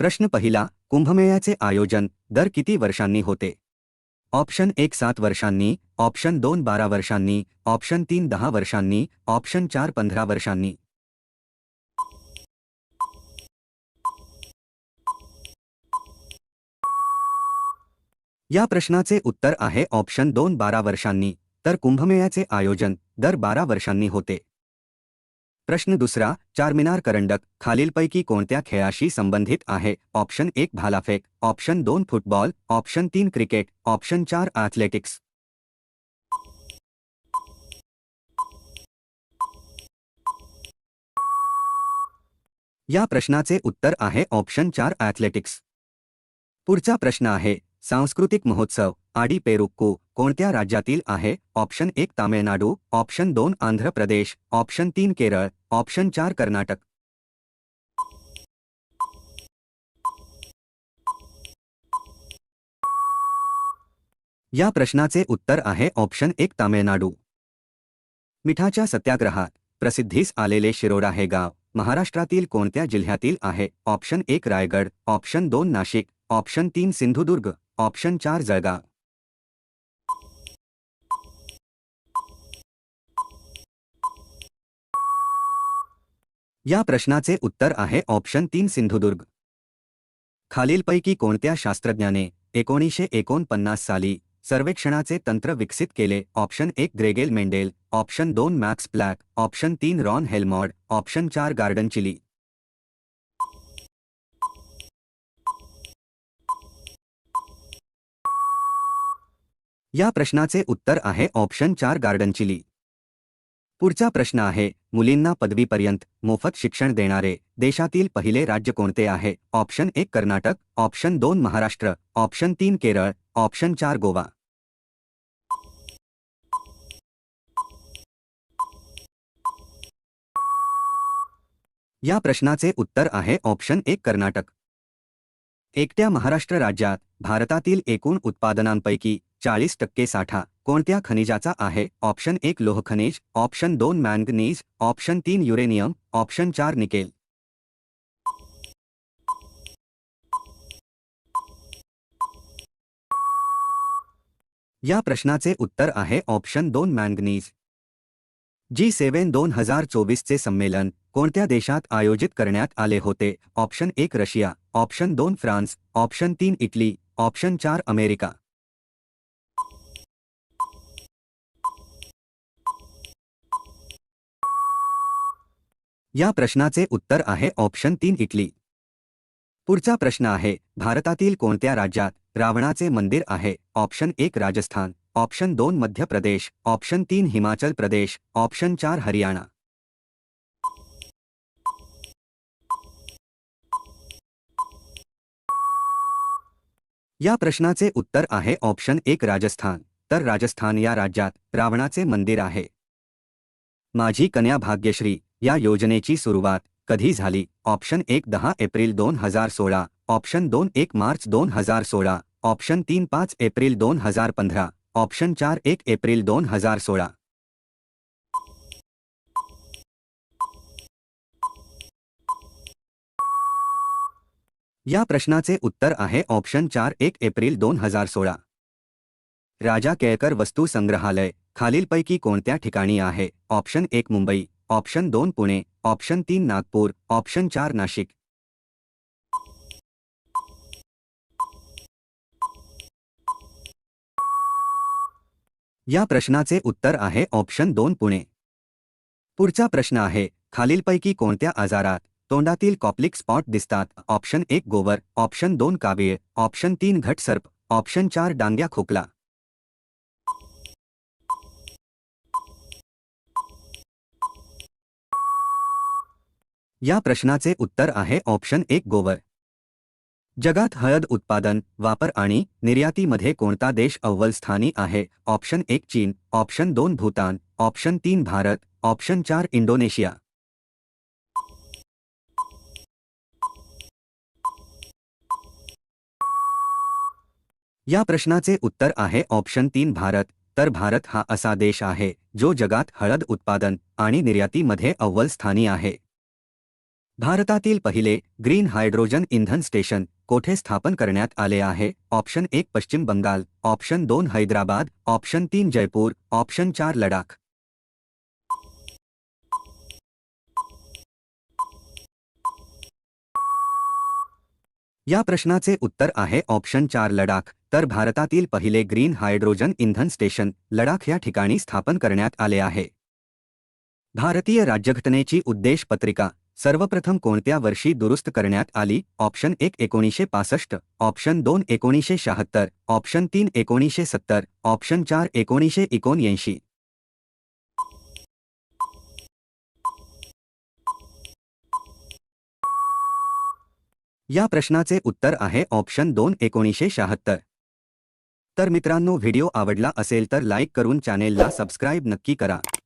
प्रश्न पहिला कुंभमेळ्याचे आयोजन दर किती वर्षांनी होते? ऑप्शन एक सात वर्षांनी ऑप्शन दोन बारा वर्षांनी ऑप्शन तीन दहा वर्षांनी ऑप्शन चार पंधरा वर्षांनी. या प्रश्नाचे उत्तर आहे ऑप्शन दोन बारा वर्षांनी तर कुंभमेळ्याचे आयोजन दर बारा वर्षांनी होते. प्रश्न दुसरा, चारमिनार करंडक, खालीलपैकी कोणत्या खेळाशी संबंधित आहे? ऑप्शन एक, भालाफेक, ऑप्शन दोन, फुटबॉल, ऑप्शन तीन, क्रिकेट, ऑप्शन चार, ॲथलेटिक्स. या प्रश्नाचे उत्तर आहे ऑप्शन चार, ॲथलेटिक्स. पुढचा प्रश्न आहे सांस्कृतिक महोत्सव आडी पेरुक्कू कोणत्या राज्यातील आहे? ऑप्शन एक तामिळनाडू ऑप्शन दोन आंध्र प्रदेश ऑप्शन तीन केरळ ऑप्शन चार कर्नाटक. या प्रश्नाचे उत्तर आहे ऑप्शन एक तामिळनाडू. मिठाच्या सत्याग्रहात प्रसिद्धीस आलेले शिरोडा हे गाव महाराष्ट्रातील कोणत्या जिल्ह्यातील आहे? ऑप्शन एक रायगड ऑप्शन दोन नाशिक ऑप्शन तीन सिंधुदुर्ग. ऑप्शन चार जळगाव या प्रश्नाचे उत्तर आहे ऑप्शन तीन सिंधुदुर्ग. खालीलपैकी कोणत्या शास्त्रज्ञाने एकोणीसशे एकोणपन्नास साली सर्वेक्षणाचे तंत्र विकसित केले? ऑप्शन एक ग्रेगेल मेंडेल ऑप्शन दोन मॅक्स ब्लॅक ऑप्शन तीन रॉन हेल्मॉड ऑप्शन चार गार्डन चिली. या प्रश्नाचे उत्तर आहे ऑप्शन चार गार्डन चिली पुढचा प्रश्न आहे मुलींना पदवीपर्यंत मोफत शिक्षण देणारे देशातील पहिले राज्य कोणते आहे? ऑप्शन एक कर्नाटक ऑप्शन दोन महाराष्ट्र ऑप्शन तीन केरळ ऑप्शन चार गोवा. या प्रश्नाचे उत्तर आहे ऑप्शन एक कर्नाटक. एकट्या महाराष्ट्र राज्यात भारतातील एकूण उत्पादनांपैकी चाळीस टक्के साठा कोणत्या खनिजाचा आहे? ऑप्शन एक लोह खनिज, ऑप्शन दोन मॅंगनीज, ऑप्शन तीन युरेनियम, ऑप्शन चार निकेल. या प्रश्नाचे उत्तर आहे ऑप्शन दोन मॅंगनीज. जी सेव्हन दोन हज़ार चोवीसचे संमेलन कोणत्या देशात आयोजित करण्यात आले होते? ऑप्शन एक रशिया, ऑप्शन दोन फ्रान्स, ऑप्शन तीन इटली, ऑप्शन चार अमेरिका. या प्रश्नाचे उत्तर आहे ऑप्शन तीन इटली. पुढचा प्रश्न आहे भारतातील कोणत्या राज्यात रावणाचे मंदिर आहे? ऑप्शन एक राजस्थान. ऑप्शन दोन मध्य प्रदेश. ऑप्शन तीन हिमाचल प्रदेश. ऑप्शन चार हरियाणा. या प्रश्नाचे उत्तर आहे ऑप्शन एक राजस्थान. तर राजस्थान या राज्यात रावणाचे मंदिर आहे. माझी कन्या भाग्यश्री. या योजनेची सुरुवात कधी झाली? ऑप्शन एक दहा एप्रिल दोन हजार सोळा. ऑप्शन दोन एक मार्च दोन हजार सोळा. ऑप्शन तीन पाच एप्रिल दोन हजार पंधरा. ऑप्शन चार एक एप्रिल दोन हजार सोळा. या प्रश्नाचे उत्तर आहे ऑप्शन चार एक एप्रिल दोन हजार सोळा. राजा केळकर वस्तू संग्रहालय खालीलपैकी कोणत्या ठिकाणी आहे? ऑप्शन एक मुंबई. ऑप्शन दोन पुणे ऑप्शन तीन नागपूर ऑप्शन चार नाशिक. या प्रश्नाचे उत्तर आहे ऑप्शन दोन पुणे. पुढचा प्रश्न आहे खालीलपैकी कोणत्या आजारात तोंडातील कॉप्लिक स्पॉट दिसतात? ऑप्शन एक गोवर ऑप्शन दोन कावीळ ऑप्शन तीन घटसर्प ऑप्शन चार डांग्या खोकला. या प्रश्नाचे उत्तर आहे ऑप्शन एक गोवर. जगात हळद उत्पादन, वापर आणि निर्यातीमध्ये कोणता देश अव्वल स्थानी आहे? ऑप्शन एक चीन, ऑप्शन दोन भूतान, ऑप्शन तीन भारत, ऑप्शन चार इंडोनेशिया. या प्रश्नाचे उत्तर आहे ऑप्शन तीन भारत, तर भारत हा असा देश आहे, जो जगात हळद उत्पादन आणि निर्यातीमध्ये अव्वल स्थानी आहे. भारतातील पहिले ग्रीन हायड्रोजन इंधन स्टेशन कोठे स्थापन करण्यात आले आहे? ऑप्शन एक पश्चिम बंगाल, ऑप्शन दोन हैदराबाद, ऑप्शन तीन जयपूर, ऑप्शन चार लडाख. या प्रश्नाचे उत्तर आहे ऑप्शन चार लडाख. तर भारतातील पहिले ग्रीन हायड्रोजन इंधन स्टेशन लडाख या ठिकाणी स्थापन करण्यात आले आहे. भारतीय राज्यघटनेची उद्देश पत्रिका सर्वप्रथम कोणत्या वर्षी दुरुस्त करण्यात आली? ऑप्शन एक एकोणीसशे पासष्ट ऑप्शन दोन एकोणीसशे शहात्तर ऑप्शन तीन एकोणीसशे सत्तर ऑप्शन चार एकोणीसशे एकोणऐंशी. या प्रश्नाचे उत्तर आहे ऑप्शन दोन एकोणीसशे शहात्तर. तर मित्रांनो व्हिडिओ आवडला असेल तर लाईक करून चॅनेलला सबस्क्राईब नक्की करा.